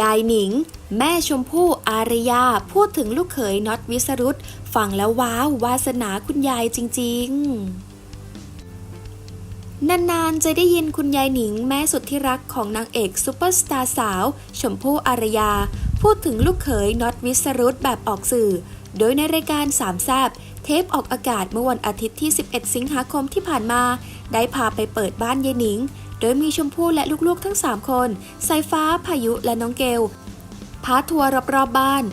ยายหนิง แม่ชมพู่อารยา พูดถึงลูกเขยน็อตวิสรุตฟังแล้วว้าววาสนาคุณยายจริง ๆนานๆ จะได้ยินคุณยายหนิงแม่สุดที่รักของนางเอกซูเปอร์สตาร์สาว ชมพู่อารยา พูดถึงลูกเขยน็อตวิสรุตแบบออกสื่อ โดยในรายการสามแซบเทปออกอากาศเมื่อวันอาทิตย์ที่ 11 สิงหาคมที่ผ่านมา ได้พาไปเปิดบ้านยายหนิง โดยมีชมพู่และลูกๆทั้ง 3 คน สายฟ้า พายุและน้องเกล พาทัวร์รอบๆบบ้าน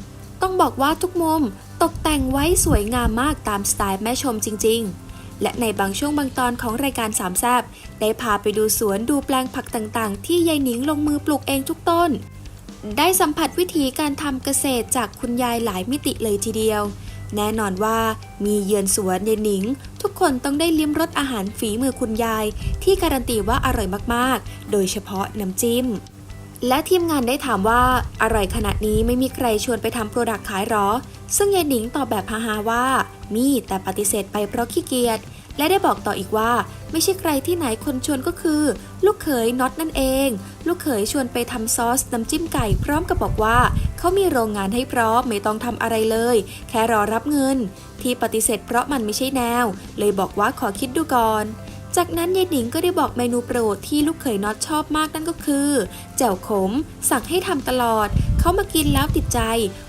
ต้องบอกว่าทุกมุมตกแต่งไว้สวยงามมากตามสไตล์แม่ชมจริง ๆ และในบางช่วงบางตอนของรายการสามแซบได้พาไปดูสวนดูแปลงผักต่างๆ ที่ยายหนิงลงมือปลูกเองทุกต้น ได้สัมผัสวิธีการทำเกษตรจากคุณยายหลายมิติเลยทีเดียว แน่นอนว่ามีเยือนสวนยายหนิง ทุกคนต้องได้ลิ้มรสอาหารฝีมือคุณยาย ที่การันตีว่าอร่อยมากๆ โดยเฉพาะน้ำจิ้ม และทีมงานได้ถามว่าอร่อยขนาดนี้ไม่มีใครชวนไปทำโปรดักต์ขายหรอ ซึ่งยายหนิงตอบแบบฮาๆว่า มีแต่ปฏิเสธไปเพราะขี้เกียจและได้บอกต่ออีกว่า ไม่ใช่ใครที่ไหนคนชวนก็คือ ลูกเขยน็อตนั่นเอง ลูกเขยชวนไปทำซอสน้ำจิ้มไก่พร้อมกับบอกว่า เขามีโรงงานให้พร้อมไม่ต้องทำอะไรเลย แค่รอรับเงิน ที่ปฏิเสธเพราะมันไม่ใช่แนว เลยบอกว่าขอคิดดูก่อนจากนั้นยายหนิงก็ได้บอกเมนูโปรดที่ลูกเขยน็อตชอบมากนั่นก็คือ แจ่วขม สั่งให้ทำตลอด เขามากินแล้วติดใจ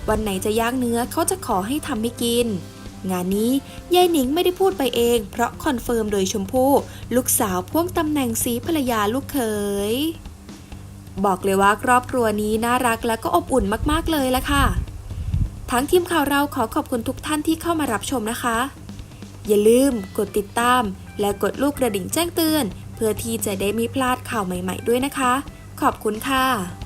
วันไหนจะย่างเนื้อเขาจะขอให้ทำให้กิน งานนี้ยายหนิงไม่ได้พูดไปเอง เพราะคอนเฟิร์มโดยชมพู่ลูกสาวพ่วงตำแหน่งสีภรรยาลูกเขย บอกเลยว่าครอบครัวนี้น่ารักและก็อบอุ่นมากๆเลยละค่ะ ทั้งทีมข่าวเราขอขอบคุณทุกท่านที่เข้ามารับชมนะคะ อย่าลืมกดติดตาม และกดลูกกระดิ่งแจ้งเตือน เพื่อที่จะได้ไม่พลาดข่าวใหม่ ๆ ด้วยนะคะ ขอบคุณค่ะ